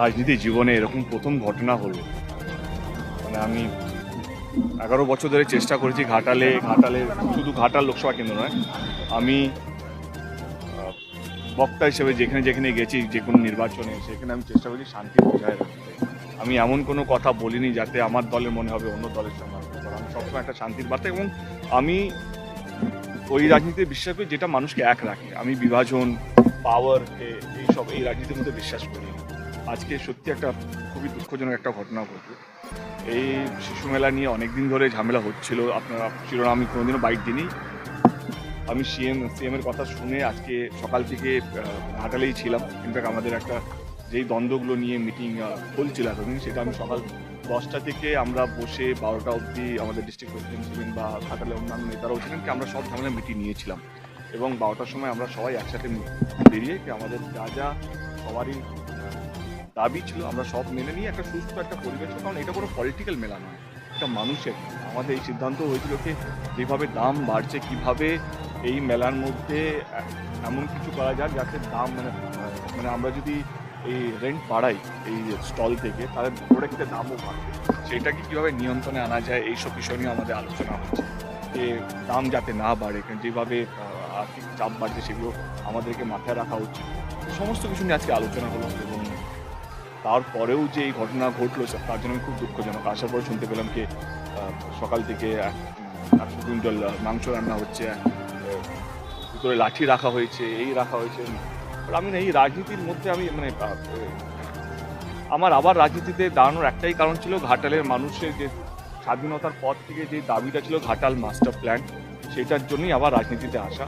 রাজনীতি জীবনে এরকম প্রথম ঘটনা হলো। মানে আমি এগারো বছর ধরে চেষ্টা করেছি ঘাটালে ঘাটালে শুধু ঘাটাল লোকসভা কেন্দ্র নয়, আমি বক্তা হিসেবে যেখানে যেখানে গেছি, যে কোনো নির্বাচনে সেখানে আমি চেষ্টা করেছি শান্তি বজায় রাখতে। আমি এমন কোনো কথা বলিনি যাতে আমার দলের মনে হবে অন্য দলের সঙ্গে আমি সবসময় একটা শান্তির বার্তা এবং আমি ওই রাজনীতিতে বিশ্বাস করি যেটা মানুষকে এক রাখে। আমি বিভাজন পাওয়ার এইসব এই রাজনীতির মধ্যে বিশ্বাস করি। আজকে সত্যি একটা খুবই দুঃখজনক একটা ঘটনা ঘটলো। এই শিশু মেলা নিয়ে অনেক দিন ধরে ঝামেলা হচ্ছিল। আপনারা শিরোনাম আমি কোনোদিনও বাইক দিইনি আমি সিএম সিএম এর কথা শুনে আজকে সকাল থেকে ঘাটালেই ছিলাম। ইনফ্যাক্ট আমাদের একটা যেই দ্বন্দ্বগুলো নিয়ে মিটিং চলছিল এতদিন, সেটা আমি সকাল দশটা থেকে আমরা বসে বারোটা অবধি আমাদের ডিস্ট্রিক্ট প্রেসিডেন্ট ছিলেন বা ঘাটালে অন্যান্য নেতারাও ছিলেন আমরা সব ঝামেলা মিটিং নিয়েছিলাম। এবং বারোটার সময় আমরা সবাই একসাথে বেরিয়ে, কি আমাদের যা যা সবারই দাবি ছিল, আমরা সব মেনে নিয়ে একটা সুস্থ একটা পরিবেশ, কারণ এটা কোনো পলিটিক্যাল মেলা নয় একটা মানুষের। আমাদের এই সিদ্ধান্ত হয়েছিল কি যেভাবে দাম বাড়ছে, কীভাবে এই মেলার মধ্যে এমন কিছু করা যায় যাতে দাম মানে মানে আমরা যদি এই রেন্ট বাড়াই এই স্টল থেকে, তাহলে প্রোডাক্টের দামও বাড়বে। সেটাকে কীভাবে নিয়ন্ত্রণে আনা যায়, এইসব বিষয় নিয়ে আমাদের আলোচনা হচ্ছে। যে দাম যাতে না বাড়ে যেভাবে আর্থিক চাপ বাড়ছে, সেগুলো আমাদেরকে মাথায় রাখা উচিত। সমস্ত কিছু নিয়ে আজকে আলোচনা হলো এবং তারপরেও যে এই ঘটনা ঘটলো তার জন্য আমি খুব দুঃখজনক। আসার পরে শুনতে পেলাম কি সকাল থেকে এক একশো কুইন্টাল মাংস রান্না হচ্ছে ভিতরে লাঠি রাখা হয়েছে, এই রাখা হয়েছে। আমি না এই রাজনীতির মধ্যে আমি মানে আমার আবার রাজনীতিতে দাঁড়ানোর একটাই কারণ ছিল ঘাটালের মানুষের যে স্বাধীনতার পর থেকে যে দাবিটা ছিল ঘাটাল মাস্টার প্ল্যান, সেটার জন্যই আবার রাজনীতিতে আসা।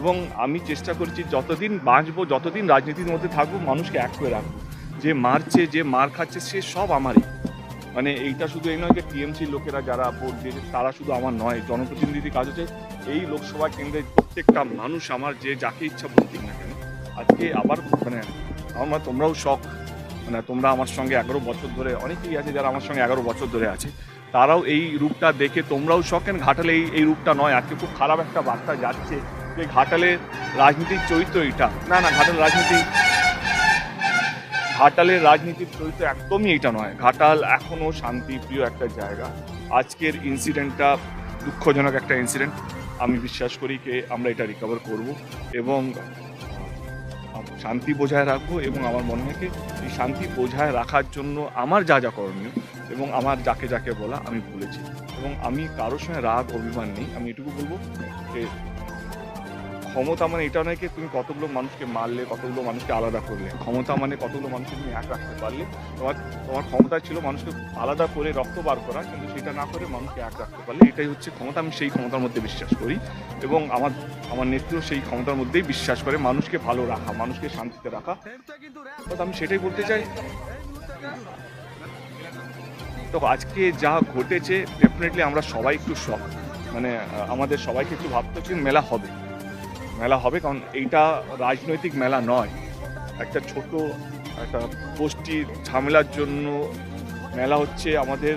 এবং আমি চেষ্টা করছি যতদিন বাঁচবো, যতদিন রাজনীতির মধ্যে থাকব, মানুষকে এক করে রাখব। যে মারছে, যে মার খাচ্ছে, সে সব আমারই। মানে এইটা শুধু এই নয় যে টিএমসির লোকেরা যারা ভোট দিয়েছে, তারা শুধু আমার নয় জনপ্রতিনিধি কাজ হচ্ছে এই লোকসভা কেন্দ্রের প্রত্যেকটা মানুষ আমার যে যাকে ইচ্ছা ভোট দিক না কেন, আজকে আবার মানে আমার তোমরাও শখ মানে তোমরা আমার সঙ্গে এগারো বছর ধরে, অনেকেই আছে যারা আমার সঙ্গে এগারো বছর ধরে আছে, তারাও এই রূপটা দেখে তোমরাও শখ কেন? ঘাটালে এই এই রূপটা নয়, আজকে খুব খারাপ একটা বার্তা যাচ্ছে যে ঘাটালের রাজনীতির চরিত্র এটা না না, ঘাটাল রাজনীতি ঘাটালের রাজনীতির চরিত্র একদমই এটা নয়। ঘাটাল এখনও শান্তিপ্রিয় একটা জায়গা। আজকের ইনসিডেন্টটা দুঃখজনক একটা ইনসিডেন্ট আমি বিশ্বাস করি যে আমরা এটা রিকভার করব এবং শান্তি বজায় রাখব এবং আমার মনে হয় এই শান্তি বজায় রাখার জন্য আমার যা যা করণীয় এবং আমার যাকে যাকে বলা আমি বলেছি এবং আমি কারোর সঙ্গে রাগ, অভিমান নেই। আমি এটুকু বলব যে ক্ষমতা মানে এটা নয় কি তুমি কতগুলো মানুষকে মারলে, কতগুলো মানুষকে আলাদা করলে। ক্ষমতা মানে কতগুলো মানুষকে তুমি এক রাখতে পারলে। তোমার তোমার ক্ষমতা ছিল মানুষকে আলাদা করে রক্ত বার করা, কিন্তু সেটা না করে মানুষকে এক রাখতে পারলে এটাই হচ্ছে ক্ষমতা। আমি সেই ক্ষমতার মধ্যে বিশ্বাস করি এবং আমার আমার নেতৃত্ব সেই ক্ষমতার মধ্যেই বিশ্বাস করে মানুষকে ভালো রাখা, মানুষকে শান্তিতে রাখা। আমি সেটাই বলতে চাই। তো আজকে যা ঘটেছে ডেফিনেটলি আমরা সবাই একটু শখ মানে আমাদের সবাইকে একটু ভাবতে হচ্ছে মেলা হবে। মেলা হবে, কারণ এইটা রাজনৈতিক মেলা নয়। একটা ছোট, একটা গোষ্ঠী ঝামেলার জন্য মেলা হচ্ছে আমাদের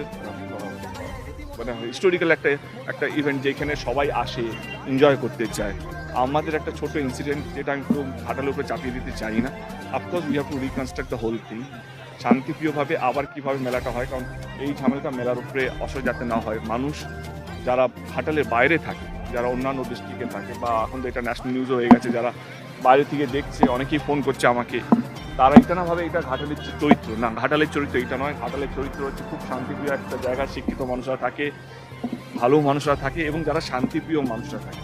মানে হিস্টোরিক্যাল একটা একটা ইভেন্ট যেখানে সবাই আসে এনজয় করতে চায়। আমাদের একটা ছোট ইনসিডেন্ট যেটা আমি পুরো ঘাটালের উপরে চাপিয়ে দিতে চাই না। Of course we have to reconstruct the whole thing শান্তিপ্রিয়ভাবে আবার কীভাবে মেলাটা হয়, কারণ এই ঝামেলাটা মেলার উপরে অসর যাতে না হয়, মানুষ যারা ঘাটালের বাইরে থাকে যারা অন্যান্য ডিস্ট্রিক্টে থাকে বা এখন তো এটা ন্যাশনাল নিউজও হয়ে গেছে, যারা বাইরে থেকে দেখছে, অনেকেই ফোন করছে আমাকে। তারা এটা না ভাবে এটা ঘাটালের চরিত্র, না, ঘাটালের চরিত্র এটা নয় ঘাটালের চরিত্র হচ্ছে খুব শান্তিপ্রিয় একটা জায়গা, শিক্ষিত মানুষরা থাকে, ভালো মানুষরা থাকে এবং যারা শান্তিপ্রিয় মানুষরা থাকে।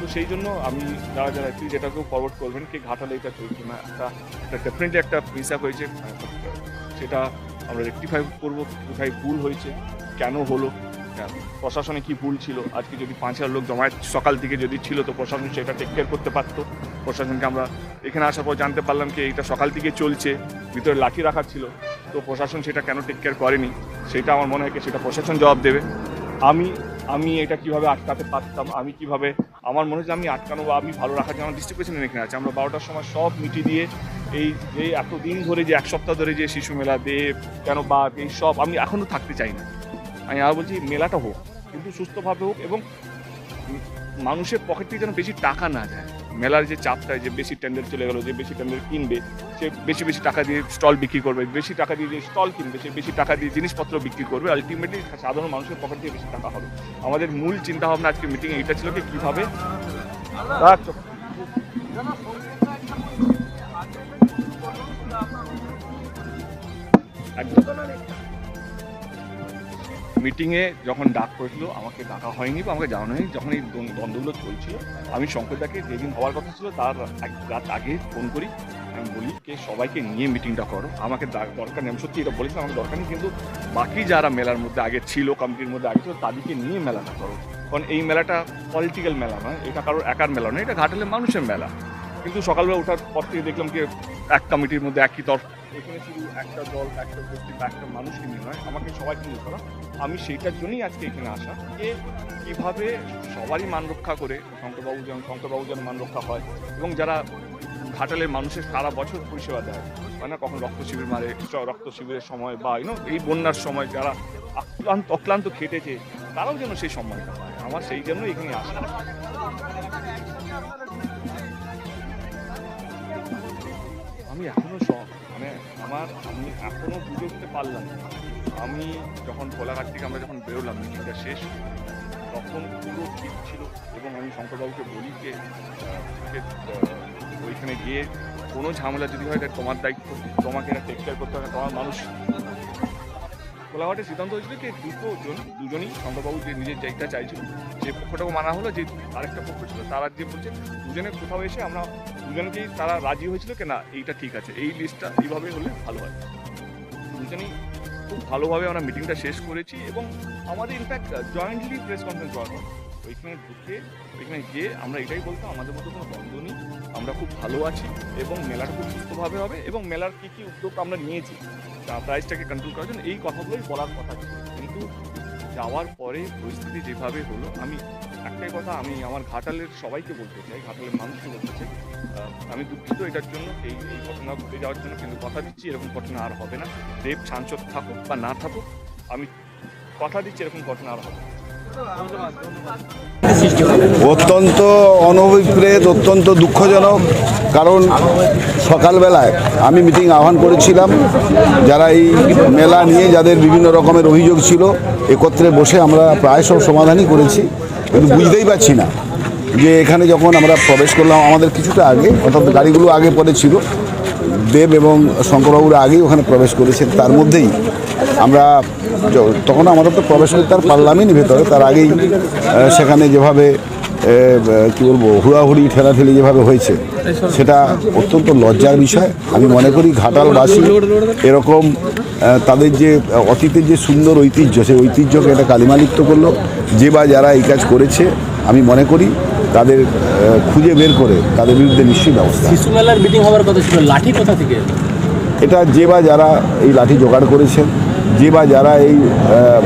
তো সেই জন্য আমি যারা যারা একটু যেটাকেও ফরওয়ার্ড করবেন কি ঘাটালে এটা চরিত্র, না, একটা একটা ডেফিনেটলি একটা মিস আপ হয়েছে, সেটা আমরা রেকটিফাই করব, কোথায় ভুল হয়েছে, কেন হলো হ্যাঁ, প্রশাসনে কি ভুল ছিল? আজকে যদি পাঁচ হাজার লোক জমায়েত সকাল থেকে যদি ছিল তো প্রশাসন সেটা টেক কেয়ার করতে পারতো। প্রশাসনকে আমরা এখানে আসার পর জানতে পারলাম কি এইটা সকাল থেকে চলছে ভিতরে লাঠি রাখার ছিল। তো প্রশাসন সেটা কেন টেক কেয়ার করেনি? সেটা আমার মনে হয় সেটা প্রশাসন জবাব দেবে। আমি আমি এটা কীভাবে আটকাতে পারতাম? আমি কীভাবে আমার মনে হচ্ছে আমি আটকানো বা আমি ভালো রাখার জন্য আমার প্রেসিডেন্ট এখানে আছে। আমরা বারোটার সময় সব মিটিয়ে দিয়ে এই যে এতদিন ধরে যে এক সপ্তাহ ধরে যে শিশু মেলা দেব কেন বা এই সব আমি এখনও থাকতে চাই না। আমি আর বলছি মেলাটা হোক, কিন্তু সুস্থভাবে হোক এবং মানুষের পকেট থেকে যেন বেশি টাকা না যায়। মেলার যে চাপটা, যে বেশি টেন্ডার চলে গেলো, যে বেশি টেন্ডার কিনবে, সে বেশি বেশি টাকা দিয়ে স্টল বিক্রি করবে, বেশি টাকা দিয়ে যে স্টল কিনবে, সে বেশি টাকা দিয়ে জিনিসপত্র বিক্রি করবে। আলটিমেটলি সাধারণ মানুষের পকেট দিয়ে বেশি টাকা হবে। আমাদের মূল চিন্তা ভাবনা আজকে মিটিংয়ে এইটা ছিল কি, কীভাবে? একদম। মিটিংয়ে যখন ডাক করেছিল, আমাকে ডাকা হয়নি বা আমাকে জানানো হয়নি, যখন এই দ্বন্দ্ব- দ্বন্দ্বগুলো চলছিল, আমি শঙ্করদাকে যেদিন হওয়ার কথা ছিল, তার এক রাত আগে ফোন করি। আমি বলি, কে, সবাইকে নিয়ে মিটিংটা করো। আমাকে দরকার নেই। আমি সত্যি এটা বলেছিলাম, আমাকে দরকার নেই, কিন্তু বাকি যারা মেলার মধ্যে আগে ছিল কমিটির মধ্যে আগে ছিল, তাদেরকে নিয়ে মেলাটা করো। কারণ এই মেলাটা পলিটিক্যাল মেলা নয়, এটা কারোর একার মেলা নয়, এটা ঘাটালের মানুষের মেলা। কিন্তু সকালবেলা ওঠার পর থেকে দেখলাম কি এক কমিটির মধ্যে একই তরফ। এখানে শুধু একটা দল, একটা গোষ্ঠী বা একটা মানুষকে নিয়ে নয়, আমাকে সবাইকে নিয়ে করা আমি সেইটার জন্যই আজকে এখানে আসা। যে কীভাবে সবারই মান রক্ষা করে, শঙ্করবাবু যেমন শঙ্করবাবু যেন মান রক্ষা হয় এবং যারা ঘাটালের মানুষের সারা বছর পরিষেবা দেয়, হয় না? কখন রক্ত শিবির মারে রক্ত শিবিরের সময় বা ইউনো এই বন্যার সময় যারা অক্লান্ত অক্লান্ত খেটেছে, তারাও যেন সেই সম্মানটা পায়। আমার সেই জন্য এখানে আসা। আমি এখনও শখ মানে আমার, আমি এখনও বুঝে উঠতে পারলাম। আমি যখন কোলাঘাট থেকে আমরা যখন বেরোলাম, মিটিংটা শেষ, তখন পুরো ঠিক ছিল এবং আমি শঙ্করবাবুকে বলি যে ওইখানে গিয়ে কোনো ঝামেলা যদি হয় তোমার দায়িত্ব, তোমাকে এটা টেক করতে হবে তোমার মানুষ কোলাঘাটে সিদ্ধান্ত হয়েছিল যে জন দুজনই শঙ্করবাবু যে নিজের জায়গা চাইছিল, যে পক্ষটাকে মানা হলো, যে আরেকটা পক্ষ ছিল, তারা যে বলছে দুজনে কোথাও এসে আমরা দুজনকেই তারা রাজি হয়েছিল কি না, এইটা ঠিক আছে। এই লিস্টটা এইভাবে হলে ভালো হয়। দুজনেই খুব ভালোভাবে আমরা মিটিংটা শেষ করেছি এবং আমাদের ইনফ্যাক্ট জয়েন্টলি প্রেস কনফারেন্স করা হয় ওইখানে ঢুকে ওইখানে গিয়ে আমরা এটাই বলতাম আমাদের মধ্যে কোনো দ্বন্দ্ব নেই। আমরা খুব ভালো আছি এবং মেলাটা খুব সুস্থভাবে হবে এবং মেলার কী কী উদ্যোগ আমরা নিয়েছি প্রাইসটাকে কন্ট্রোল করার জন্য এই কথাগুলোই বলার কথা কিন্তু যাওয়ার পরে পরিস্থিতি যেভাবে হলো, আমি একটাই কথা, আমি আমার ঘাটালের সবাইকে বলতে চাই ঘাটালের মানুষকে বলতে চাই আমি দুঃখিত এটার জন্য, এই এই ঘটনা ঘটে যাওয়ার জন্য কিন্তু কথা দিচ্ছি, এরকম ঘটনা আর হবে না। দেব সাংসদ থাকুক বা না থাকুক, আমি কথা দিচ্ছি, এরকম ঘটনা আর হবে না। অত্যন্ত অনভিপ্রেত, অত্যন্ত দুঃখজনক, কারণ সকালবেলায় আমি মিটিং আহ্বান করেছিলাম। যারা এই মেলা নিয়ে, যাদের বিভিন্ন রকমের অভিযোগ ছিল, একত্রে বসে আমরা প্রায় সব সমাধানই করেছি। কিন্তু বুঝতেই পারছি না যে এখানে যখন আমরা প্রবেশ করলাম, আমাদের কিছুটা আগে, অর্থাৎ গাড়িগুলো আগে পরে ছিল, দেব এবং শঙ্করবাবুরা আগেই ওখানে প্রবেশ করেছেন, তার মধ্যেই আমরা তখন আমাদের তো প্রবেশ করতে আর পারলামই ভেতরে তার আগেই সেখানে যেভাবে কি বলব হুড়াহুড়ি ঠেলাঠেলি যেভাবে হয়েছে সেটা অত্যন্ত লজ্জার বিষয়। আমি মনে করি ঘাটালবাসী এরকম তাদের যে অতীতের যে সুন্দর ঐতিহ্য সেই ঐতিহ্যকে এটা কালিমালিপ্ত করল। যে বা যারা এই কাজ করেছে আমি মনে করি তাদের খুঁজে বের করে তাদের বিরুদ্ধে নিশ্চয়ই ব্যবস্থা শিশু মেলার মিটিং হওয়ার কথা ছিল লাঠি কোথা থেকে? এটা যে বা যারা এই লাঠি জোগাড় করেছেন যে বা যারা এই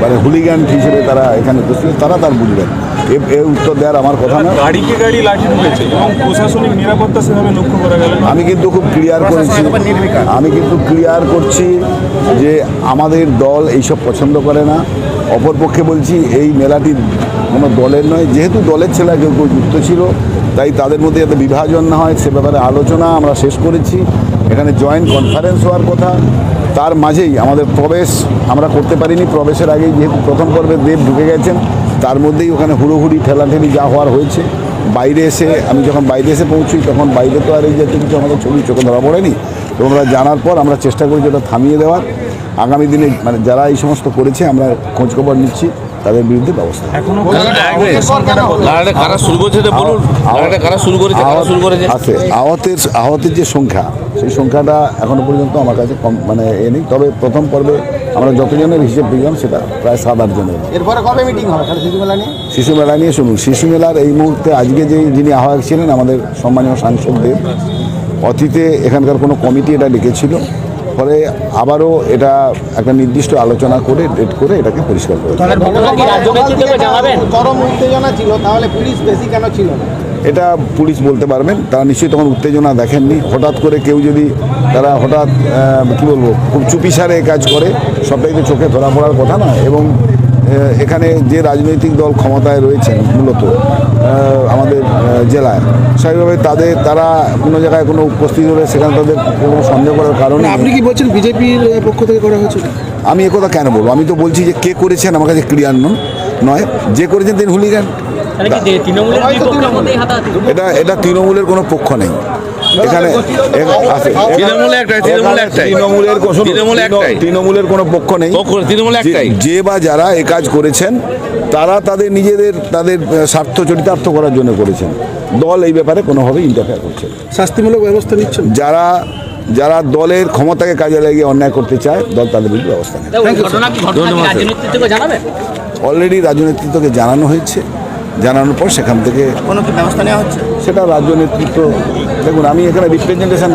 মানে হুলিগান হিসেবে তারা এখানে উপস্থিত তারা তার বুঝবেন। এ- এ উত্তর দেওয়ার আমার কথা না। গাড়িকে গাড়ি লাঠি ঢুকেছে এবং প্রশাসনিক নিরাপত্তা সেভাবে লক্ষ্য করা গেল না? আমি কিন্তু খুব ক্লিয়ার করেছি। আমি কিন্তু ক্লিয়ার করছি যে আমাদের দল এইসব পছন্দ করে না। অপরপক্ষে বলছি এই মেলাটি কোনো দলের নয়। যেহেতু দলের ছেলে কেউ কেউ যুক্ত ছিল তাই তাদের মধ্যে যাতে বিভাজন না হয় সে ব্যাপারে আলোচনা আমরা শেষ করেছি। এখানে জয়েন্ট কনফারেন্স হওয়ার কথা। তার মাঝেই আমাদের প্রবেশ আমরা করতে পারিনি। প্রবেশের আগেই যেহেতু প্রথম পর্বে দেব ঢুকে গেছেন, তার মধ্যেই ওখানে হুড়োহুড়ি, ঠেলাঠেলি যা হওয়ার হয়েছে। বাইরে এসে আমি যখন বাইরে এসে পৌঁছি, তখন বাইরে তো আর এই জাতীয় কিছু আমাদের ছবি চোখে ধরা পড়েনি। তোমরা জানার পর আমরা চেষ্টা করেছি ওটা থামিয়ে দেওয়ার। আগামী দিনে মানে যারা এই সমস্ত করেছে, আমরা খোঁজখবর নিচ্ছি। তাদের বিরুদ্ধে ব্যবস্থা আছে আহতের আহতের যে সংখ্যা সেই সংখ্যাটা এখনও পর্যন্ত আমার কাছে কম মানে এ নেই। তবে প্রথম পর্বে আমরা যতজনের হিসেব দিলাম সেটা প্রায় সাত আট জনের। এরপরে কবে মিটিং হবে? শিশু মেলা নিয়ে? শিশু মেলা নিয়ে শুনুন। শিশু মেলার এই মুহূর্তে আজকে যে যিনি আহ্বায়ক ছিলেন আমাদের সম্মানীয় সাংসদ দেব অতীতে এখানকার কোনো কমিটি এটা ডেকেছিল। ফলে আবারও এটা একটা নির্দিষ্ট আলোচনা করে ডেট করে এটাকে পরিষ্কার করে দেবে। ঘটনা কি রাজ্য নেতৃত্বকে জানাবেন? চরম উত্তেজনা ছিল তাহলে পুলিশ বেশি কেন ছিল এটা পুলিশ বলতে পারবেন তারা নিশ্চয়ই তখন উত্তেজনা দেখেননি। হঠাৎ করে কেউ যদি তারা হঠাৎ কী বলব খুব চুপিসারে কাজ করে সবটাই তো চোখে ধরা পড়ার কথা না। এবং এখানে যে রাজনৈতিক দল ক্ষমতায় রয়েছেন মূলত আমাদের জেলায়। স্বাভাবিকভাবে তাদের তারা কোনো জায়গায় কোনো উপস্থিত হলে সেখানে তাদের কোনো সন্দেহ করার কারণ মানে আপনি কি বলছেন বিজেপির পক্ষ থেকে করা হয়েছিল আমি একথা কেন বলব? আমি তো বলছি যে কে করেছেন আমার কাছে ক্লিয়ার নন নয়। যে করেছেন তিনি হুলিগান। হাতাহাতি? এটা এটা তৃণমূলের কোনো পক্ষ নেই। এখানে। তৃণমূলের কোনো তৃণমূলের কোনো পক্ষ নেই। যে বা যারা এ কাজ করেছেন তারা তাদের নিজেদের তাদের স্বার্থ চরিতার্থ করার জন্য করেছেন। দল এই ব্যাপারে কোনোভাবেই ইন্টারফেয়ার করছে শাস্তিমূলক ব্যবস্থা নিচ্ছেন? যারা যারা দলের ক্ষমতাকে কাজে লাগিয়ে অন্যায় করতে চায় দল তাদের বিরুদ্ধে ব্যবস্থা নেয় অলরেডি রাজ্য নেতৃত্বকে জানানো হয়েছে। জানানোর পর সেখান থেকে কোনো ব্যবস্থা নেওয়া হচ্ছে? সেটা রাজ্য নেতৃত্ব দেখুন আমি এখানে রিপ্রেজেন্টেশন